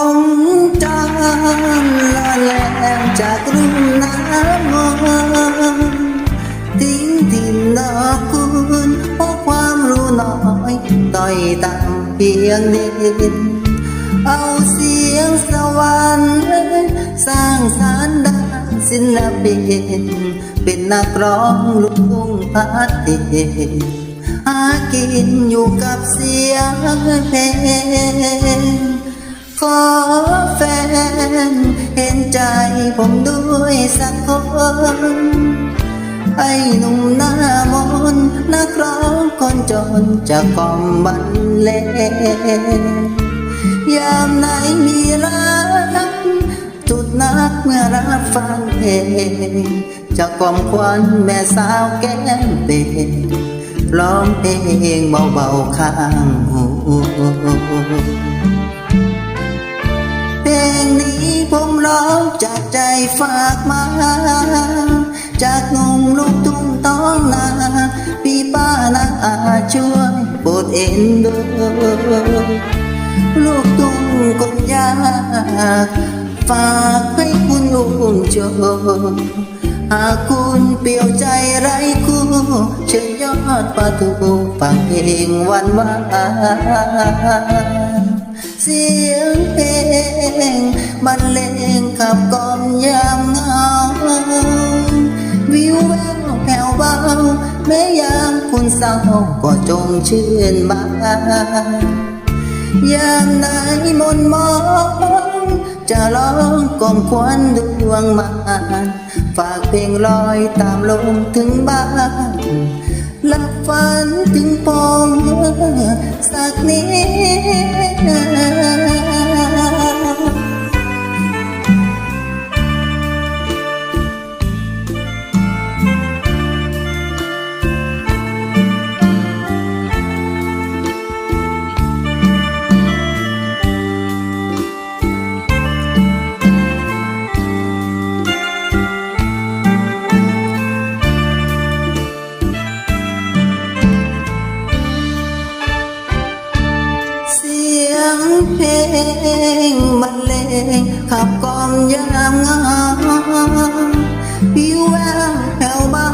องจานละแลงจากรุ่มน้ำมองทิ้งถิ่นอกคุณเพราะความรู้น้อยต่อยต่ำเพียงดินเอาเสียงสวรรค์สร้างสรรด้านศิลปินเป็นนักร้องลูกทุ่งพัดเดหากินอยู่กับเสียงเพลง อแฟน เห็นใจผมด้วยสักคนไอ้หนุ่มหน้ามนนักร้องคนจนจะกล่อมบรรเลงยามไหนมีรักจุดนักเมื่อรับฟังเพลงจะกล่อมควันแม่สาวแก้มเป็นร้องเพลงเบาๆข้างหู จากใจฝากมา จากหนุ่มลูกทุ่งต้องนาพี่ป้านาอาช่วยโปรดเอ็นดูลูกตุ้งก็ยากฝากให้คุณอุ้มโจหากคุณเปลี่ยวใจไร้คู่เชิญยอดประตูฟังเพลงวันวานเสียงเพลงบรรเลง แม้ยามคุณเศร้าก็จงชื่นบานยามไหนมนมอง จะร้องกล่อมควันดวงมานฝากเพลงลอยตามลมถึงบ้านหลับฝันถึงปองสักนิด งเพลงบรรเลงขับกล่อมยามเหงาผิวแววแผ่วเบา